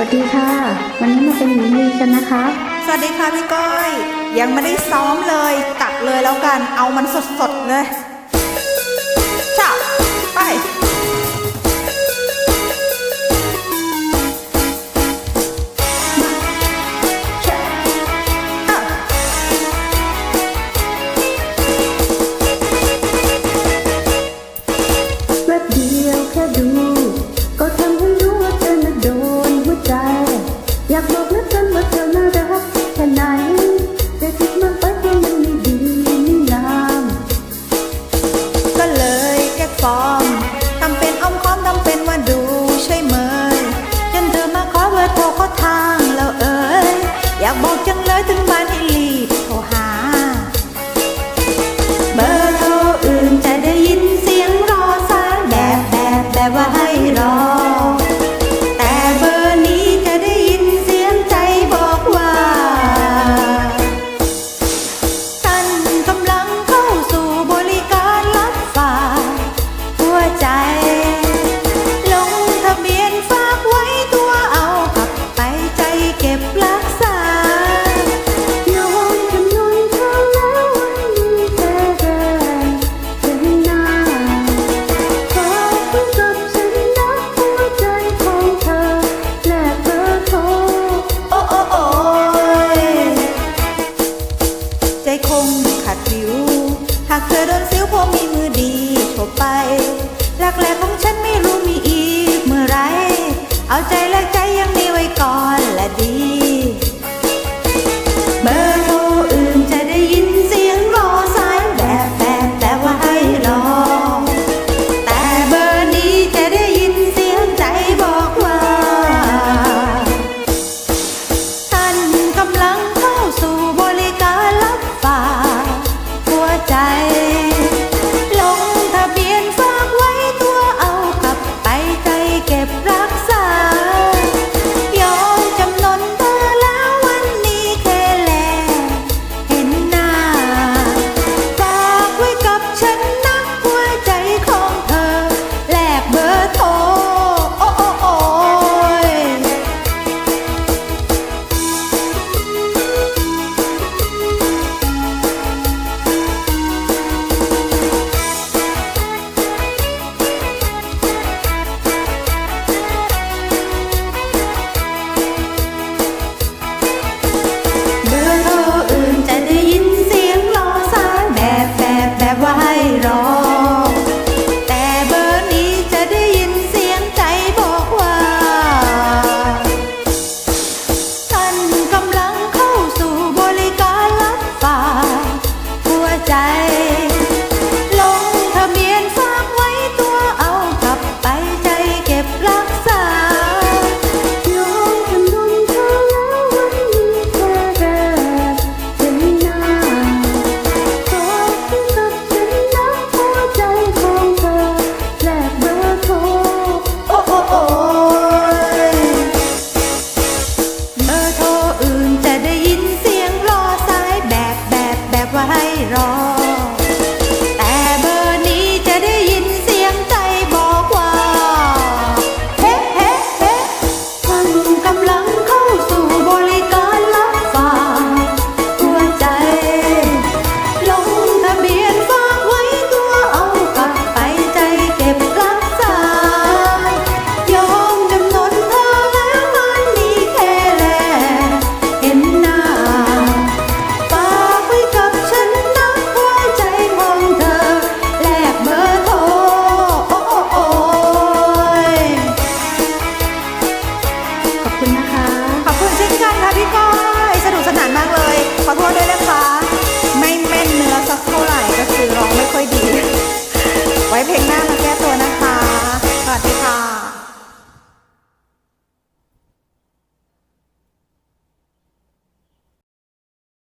วัสดีค่ะ วันนี้มาเป็นหญิงลีกันนะคะ สวัสดีค่ะพี่ก้อย ยังไม่ได้ซ้อมเลยตักเลยแล้วกัน เอามันสดๆเลยากบอกเหลือเกินว่าเธอน่ารักแค่ไหนแต่คิดมากไปเพราะมันไม่ดีไม่งามก็เลยแก้ฟอร์มทำเป็นอ้อมค้อมทำเป็นว่าดูใช่เมยจนเธอมาขอเบอร์โทรขาทางแล้วเอ่ยอยากบอกจังเลยถึงบ้านให้รีบโทรหา เบอร์โทรอื่นจะได้ยินเสียงรอสายแบบแบบแบบว่าให้รอ chocolate. Radical.